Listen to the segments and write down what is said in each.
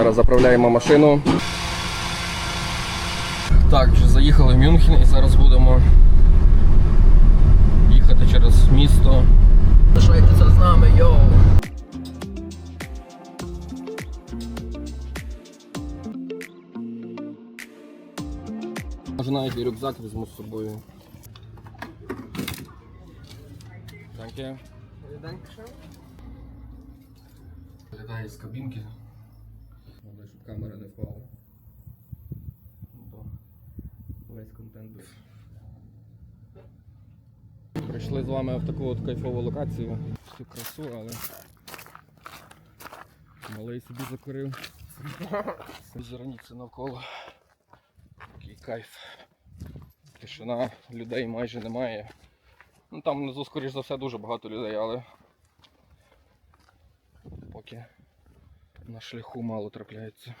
Зараз заправляємо машину. Так, вже заїхали в Мюнхен і зараз будемо їхати через місто. Залишайтеся з нами, йоу! Може навіть і рюкзак візьму з собою. Дякую. Виглядає з кабінки. Треба, щоб камера не впала. Бо весь контент був. Прийшли з вами в таку от кайфову локацію. Всю красу, але малий собі закурив. Зерніться навколо. Такий кайф. Тишина, людей майже немає. Ну там внизу, скоріш за все, дуже багато людей, але поки на шляху мало трапляється.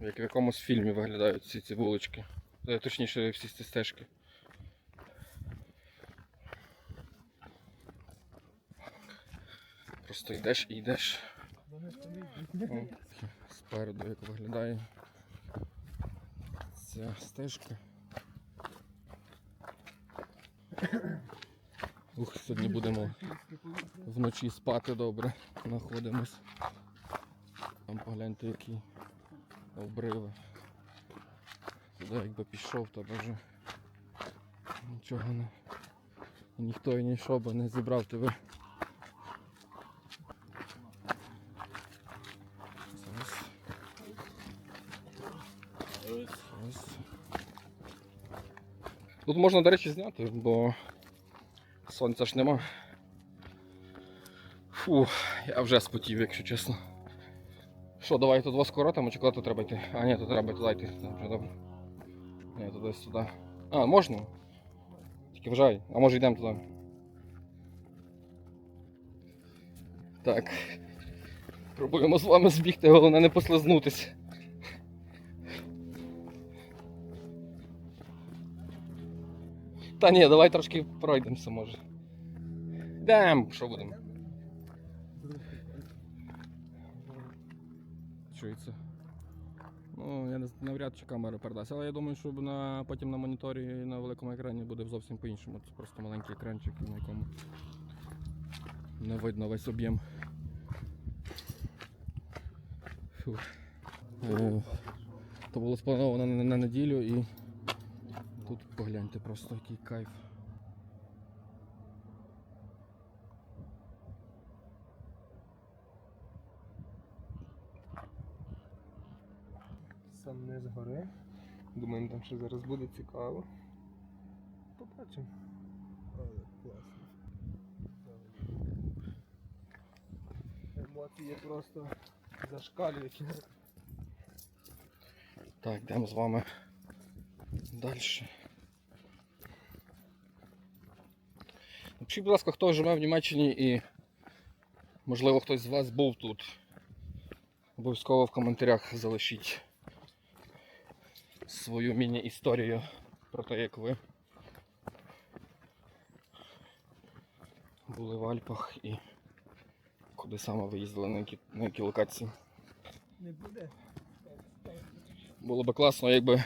Як в якомусь фільмі виглядають всі ці вулички. Е, Точніше, всі ці стежки. Просто йдеш і йдеш. О, Спереду як виглядає ця стежка. Ух, сьогодні будемо вночі спати добре. Знаходимось. Там погляньте які обриви. Туди якби пішов, то вже нічого не. Ніхто і нічого би не зібрав тебе. Тут можна, до речі, зняти, бо сонця ж нема. Фу, я вже спотів, якщо чесно. Що, давай тут вас коротимо, чи куди тут треба йти? А, ні, тут треба туди йти. Це вже добре. Ні, туди сюди. А, можна? Тільки вважай, а може йдемо туди. Так. Пробуємо з вами збігти, головне не послизнутися. Та ні, давай трошки пройдемося, може. Йдемо, що будемо. Чується. Ну, я не навряд чи камера передасть, але я думаю, що на, потім на моніторі і на великому екрані буде зовсім по-іншому. Це просто маленький екранчик, на якому не видно весь об'єм. Е, То було сплановано на неділю і тут погляньте просто який кайф. Сам не згори. Думаємо, там що зараз буде цікаво. Побачимо. Але класно. Емоції просто зашкалюють. Так, йдемо з вами далі. Напишіть, будь ласка, хто живе в Німеччині і можливо хтось з вас був тут. Обов'язково в коментарях залишіть свою міні-історію про те, як ви були в Альпах і куди саме ви їздили, на які, на які локації. Не буде. Було би класно, якби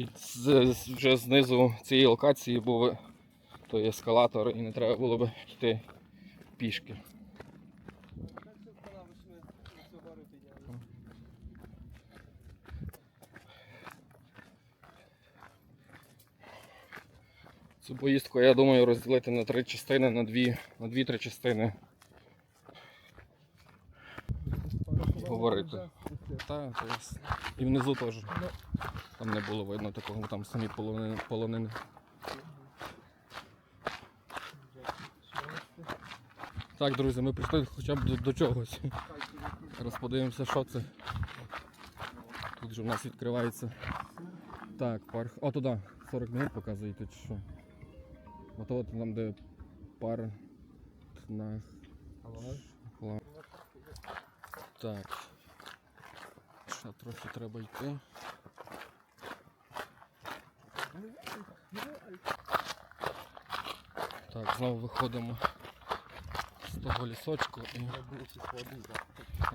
під, вже знизу цієї локації був той ескалатор і не треба було б йти пішки. Цю поїздку, я думаю, розділити на три частини, на дві, на дві-три частини. Говорити. Та, есть. І внизу теж. Там не було видно такого, там самі полонини. полонини. Так, друзі, ми прийшли хоча б до, до чогось. Зараз подивимося, що це. Тут же у нас відкривається. Так, парк. О, туди. 40 минут показуєте чи що. Ото от там, де пар на Хла- Так. Ще трохи треба йти. Так, знову виходимо з того лісочку і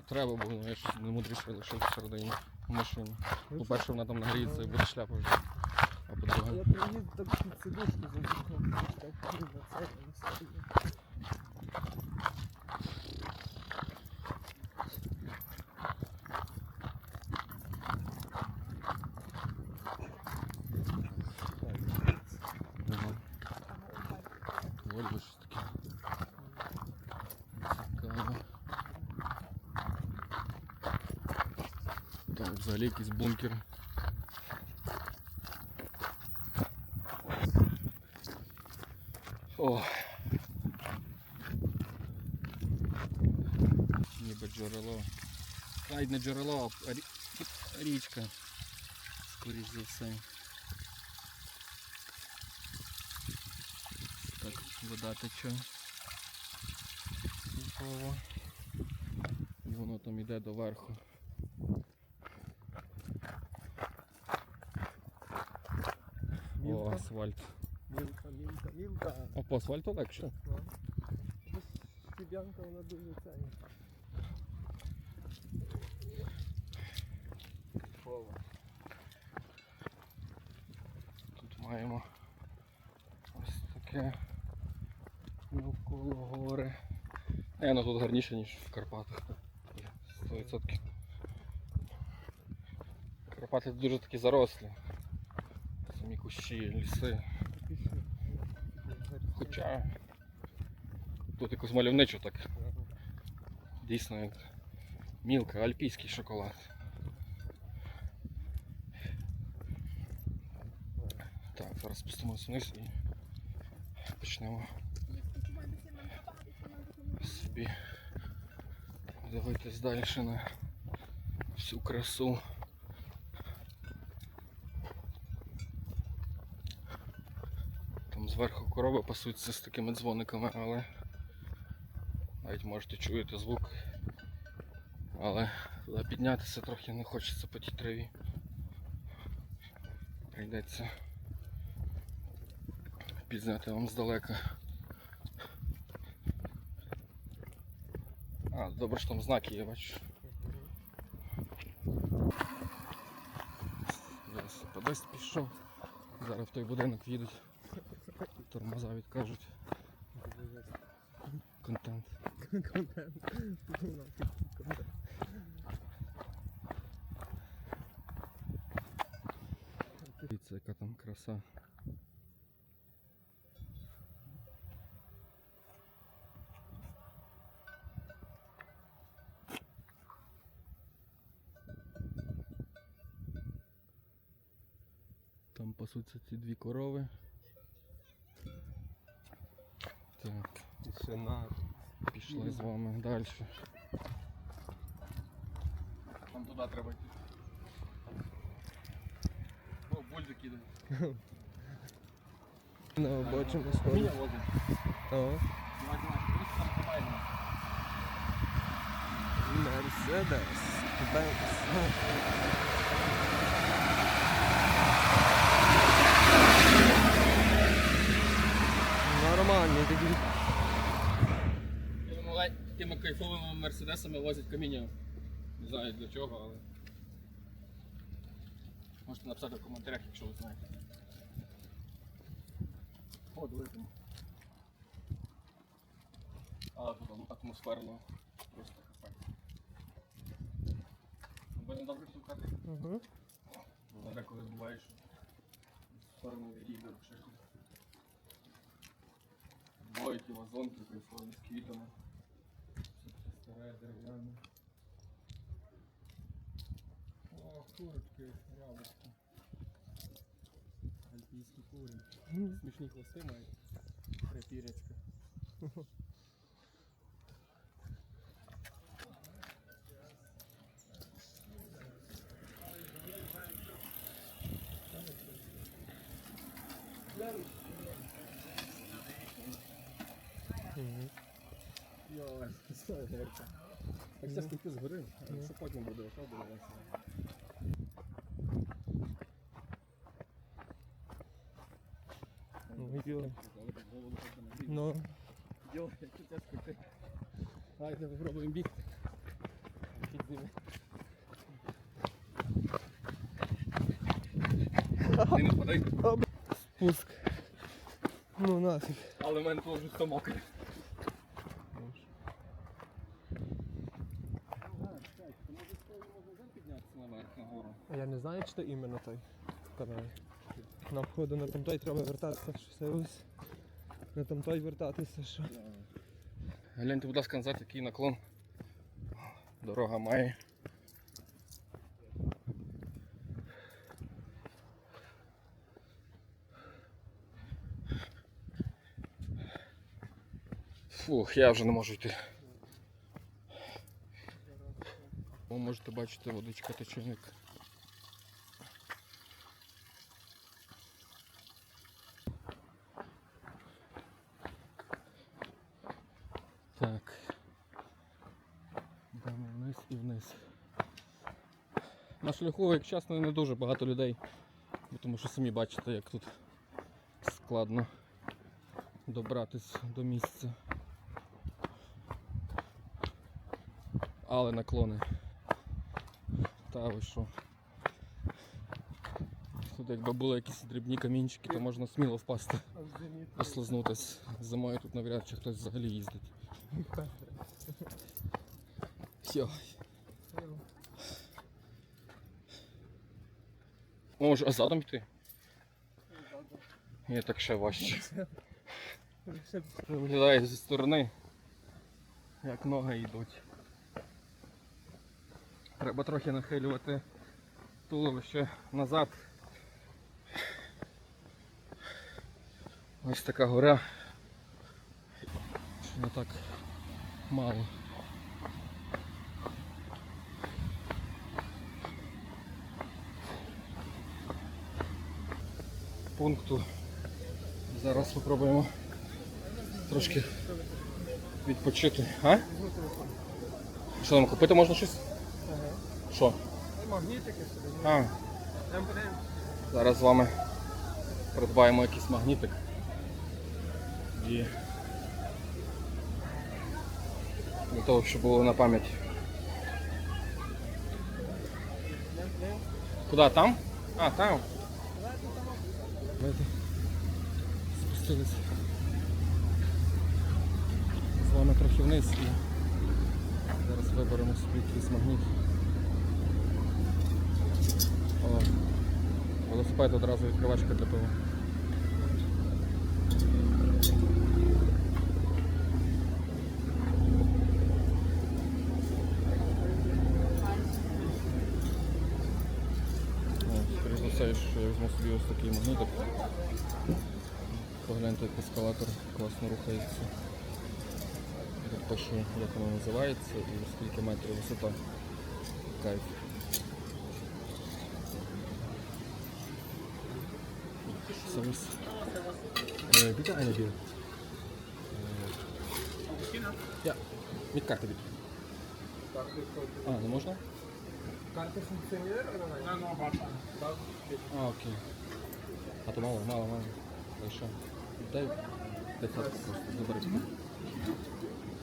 Треба було ну, я щось не мудріше лишив всередині машини. По-перше, вона там нагріється і буде шляпа вже. А по-друге, Я приїду так сидушку запихав. Так на це не стою. ага. Вольво щось таке. Цікаво. Там взагалі якийсь бункер. О. Ніби джерело. Навіть не джерело, а рі- річка. Скоріш за все. Так, вода тече. Цікаво. І воно там йде доверху. О, Мілка, асфальт. мілка, мілка, мілка. А по асфальту легше. Ну. Стебянка вона дуже ценна. Ова. Тут маємо ось таке навколо гори. Не, ну тут гарніше, ніж в Карпатах. Є, 100%. Карпати дуже такі зарослі. Самі кущі, ліси. Хоча тут якось мальовничо так. Дійсно як мілка, альпійський шоколад. Так, зараз спустимося вниз і почнемо собі дивитись далі на всю красу. Зверху корови пасуться з такими дзвониками, але навіть можете чуєте звук. Але піднятися трохи не хочеться по тій траві. Прийдеться підзняти вам здалека. А, добре, що там знаки є, бачу. Велосипедист пішов. Зараз в той будинок їдуть. Тормоза відкажуть. Контент. Контент. Дивіться, яка там краса. Там пасуться ці дві корови. Тишина. пішли з вами далі. Там туди треба йти. О, бульди кидають. Ну, бачимо сходи. возить. О, Мерседес. Бенц. Нормальний такий. Такими кайфовими мерседесами возять каміння. Не знаю для чого, але. Можете написати в коментарях, якщо ви знаєте. О, дивіться. Але тут атмосферно. Просто кафе. Будемо добре шукати. Угу. Бо Деколи буває, що в сторону відійде ще. Двоє ті вазонки прийшли з квітами. Старе, дерев'яне. О, курочки, рябочки. Альпійські кури. Смішні хвости мають. Припірячка. Йой, що горка. Так це скільки згори, що потім буде, весело. Ну, йо. Ну, Йо, як тяжко ти. Давайте попробуємо бігти. Ти не. Спуск. Ну нафіг. Але в мене теж все мокре. А я не знаю, чи це іменно той канал. Нам входу на тамтой треба вертатися, що ось. На тамтой вертатися, що. Гляньте, будь ласка, назад, який наклон. Дорога має. Фух, я вже не можу йти. О, можете бачити, водичка тече як. Так. Йдемо вниз і вниз. На шляху, як чесно, не дуже багато людей, тому що самі бачите, як тут складно добратись до місця. Але наклони. Та ви що. Тут якби були якісь дрібні камінчики, то можна сміло впасти, послизнутись. Зимою тут навряд чи хтось взагалі їздить. Все. Може, а задом йти? Ні, так ще важче. Виглядає зі сторони, як ноги йдуть. Треба трохи нахилювати туловище назад. Ось така гора. Що не так мало. Пункту. Зараз спробуємо трошки відпочити. А? Що нам купити можна щось? Що? Магнітики собі. А, зараз з вами придбаємо якийсь магнітик. І для того, щоб було на пам'ять. Куди там? А, там. Давайте спустились з вами трохи вниз і зараз виберемо собі якийсь магніт. О, велосипед одразу відкривачка для пива. О, Скоріше за все, що я візьму собі ось такий магнітик. Погляньте, як ескалатор класно рухається. Тут пишу, як воно називається і скільки метрів висота. Кайф. Service. Äh, bitte eine Bier. Äh, ja, mit. А, не можна? Карта функціонує? А, окей. А то мало, мало, мало. Дай що? Дай десятку просто, забери.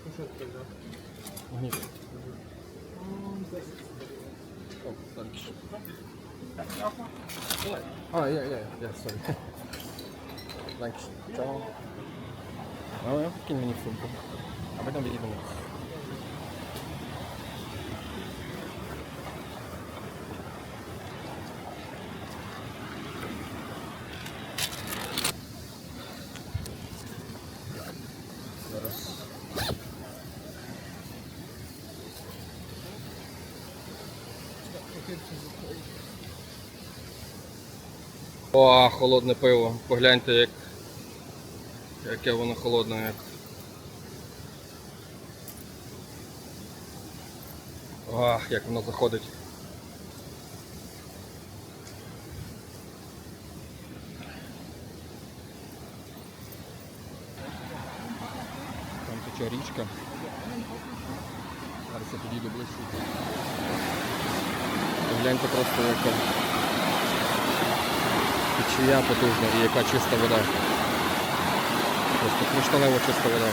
Ну що ти взяв? Магніт. О, так. А, я, я, я, сорі. Thanks. Ciao. Ну, я кинь мені в сумку. А потім відійдемо. Зараз. О, холодне пиво. Погляньте, як, яке воно холодне. Як. Ах, як воно заходить. Там тече річка. Зараз я підійду ближче. Погляньте просто яка течія потужна і яка чиста вода. Просто кришталево чиста вода.